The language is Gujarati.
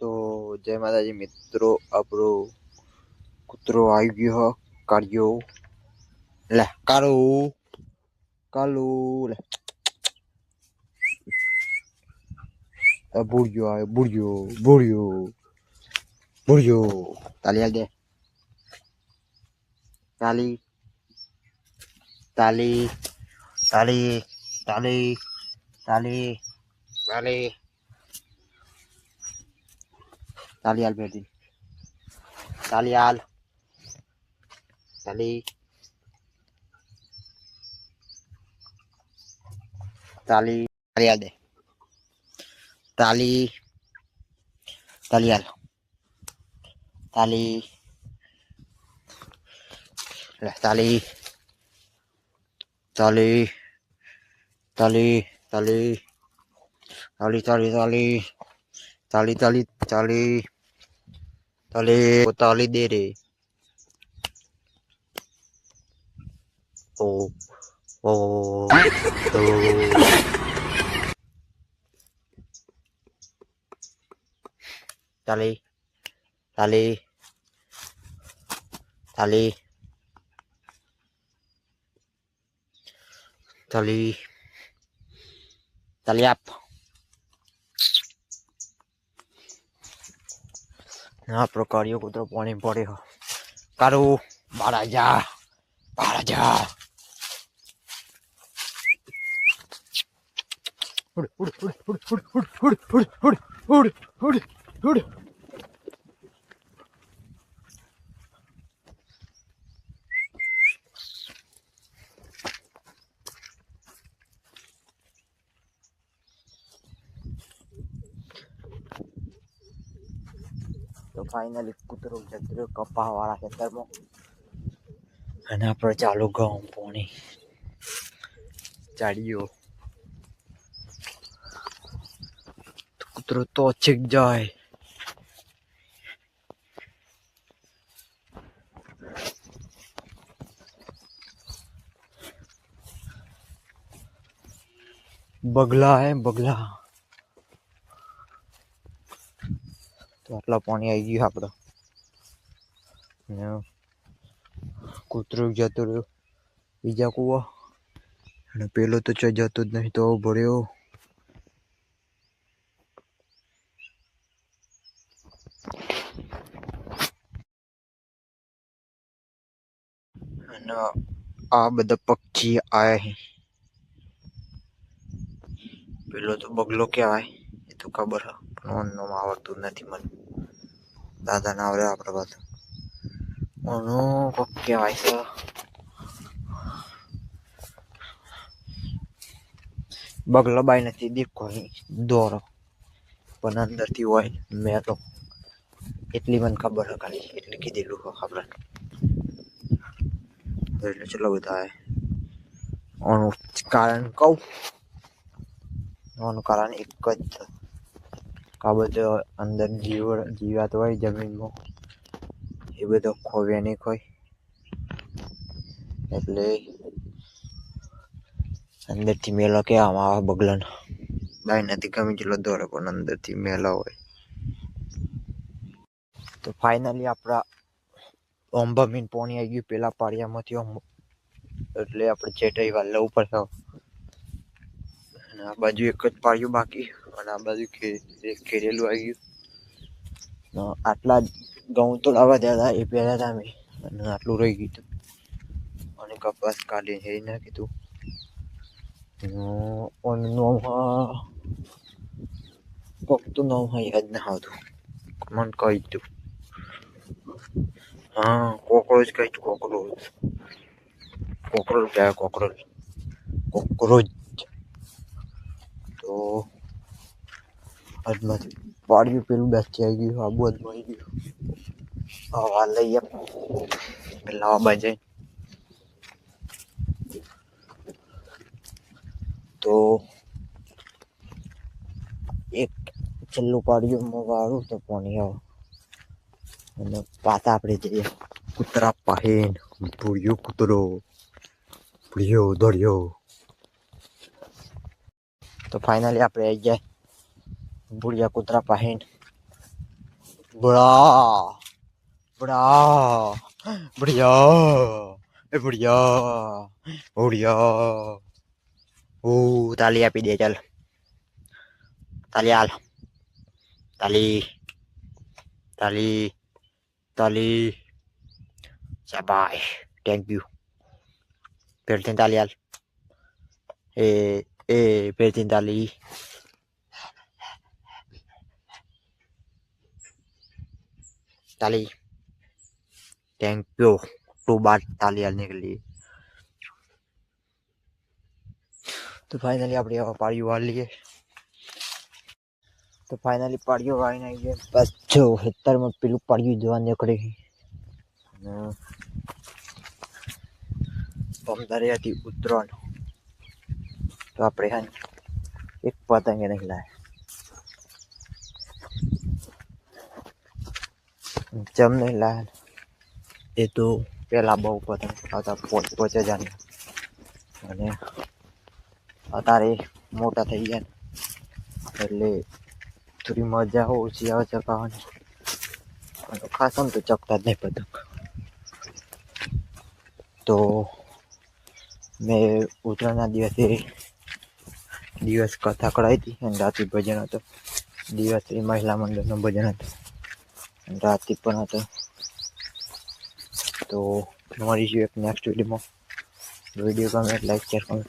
તો જય માતાજી મિત્રો, આપણો કૂતરો આવી ગયો કાઢ્યો. લે કાળો કાળો લે. બુડિયો આવે, બુડિયો બુડિયો બુડિયો. તાલી આલ દે. તાલી તાલી તાલી તાલી તાલી તાલી. તાલી આલ બેટી તાલી આલ તાલી તાલી તાલી આલ દે તાલી તાલી આલ તાલી લે તાલી તાલી તાલી તાલી તાલી તાલી tali tali tali. Tali tali diri. Oh oh tuh tali tali tali. Tali. Tali apa? આ પ્રકારીય કૂતરો પાણી પડ્યો કારું બારા જા બારા જા ઉડ ઉડ ઉડ ઉડ ઉડ ઉડ ઉડ ઉડ ઉડ ઉડ તો ફાઇનલી કૂતરો જતરો કપા વાળા ખેતરમાં અને આપણે ચાલુ ઘઉં, પોણી ચાડીઓ કૂતરો તો છીક જાય. બગલા હે, બગલા. આટલા પાણી આવી ગયું આપણે કૂતરું જતું રહ્યો બીજા કૂવા અને પેલો તો ચો જતો જ નહીં તો ભર્યો અને આ બધા પક્ષી આયા પેલો તો બગલો કહેવાય એ તો ખબર પણ ઓનનું આવડતું નથી મને દાદા ના આવડે આપણે પાસે ઓનો કોક કહેવાય છે. બગલો બાઈ નથી અહીં દોરો. પણ અંદરથી હોય તો એટલી મને ખબર હે ખાલી, એટલે કીધેલું હે આપણે એટલે ચલો બધા આનું કારણ કહું. આનું કારણ એક જ બધો અંદર જીવ જીવાત હોય, જમીનમાં. એ બધો ખોવે નહીં ખોય એટલે અંદરથી મેલો કહેવામાં આવે બગલન. બાય નથી ગમે જેટલો દોરે પણ અંદરથી મેલો હોય. તો ફાઇનલી આપણા ઓમ્બમીન પોણી આવી ગયું પેલા પાળિયામાંથી ઓમ એટલે આપણે ચેટાઈ વાલે ઉપર થાવ. આ બાજુ એક જ પાળિયું બાકી. અને આ બાજુ ખેરેલું આવી ગયું આટલા ઘઉં તો લાવવા દે હતા, એ પહેલા હતા અમે. અને આટલું રહી ગયું હતું. અને કપાસ કાઢીને હેરી નાખ્યું હતું નામ કોક તો નામ હા યાદ ના આવતું. મને કહી દીધું. હા, કોકરોચ તું કોકરોચ. કોકરોચ કહેવાય કોકરોચ. કોકરોચ. તો અજમાંથી પાડ્યું, પેલું બેસી આવી ગયું આબુ અજમાઈ ગયું. હવા લઈએ પેલા હવા જાય તો એક છેલ્લું પાડ્યું વાળું તો પાણી આવો? અને પાતા આપણે જઈએ. કૂતરા પાહીન, ભૂળ્યો કૂતરો, ભૂળ્યો દોડ્યો તો ફાઇનલી આપણે આવી જાય ભૂરિયા કૂતરા પાહીન બડા બડા બઢિયા એ બઢિયા બઢિયા ઓ તાલી આપી દે ચાલ તાલી હાલ તાલી તાલી તાલી શાબાશ થેન્ક યુ ફેરથી તાલી હાલ એ એ ફેરથી તાલી ताली थैंक यू टू बार ताली डालने के लिए તો ફાઇનલી આપણે હવે પાડીઓ વાળી લઈએ તો ફાઇનલી પાડીઓ વાળીને આવી ગયા બસ જો ખેતરમાં પેલું પાડ્યું જોવા નીકળે અને પમદારે હતી ઉત્તરાયણ તો આપણે હા ને એક પતંગે નહીં લાયા જમ નહીં લાયા એ તો પેલા બહુ પતંગ આવતા પોચ જાને. અને અત્યારે મોટા થઈ ગયા એટલે થોડી મજા ઓછી આવે ચકાવવાની ખાસ આમ તો ચકતા જ નહીં પતંગ. તો મેં ઉત્તરાયણના દિવસે દિવસ કથા કરાવી હતી. અને રાત્રિ ભજન હતો. દિવસે મહિલા મંડળનું ભજન હતું. રાત્રિ પણ હતો. તો મળીશું એક નેક્સ્ટ વિડીયોમાં વીડિયો ગમે લાઈક શેર કરો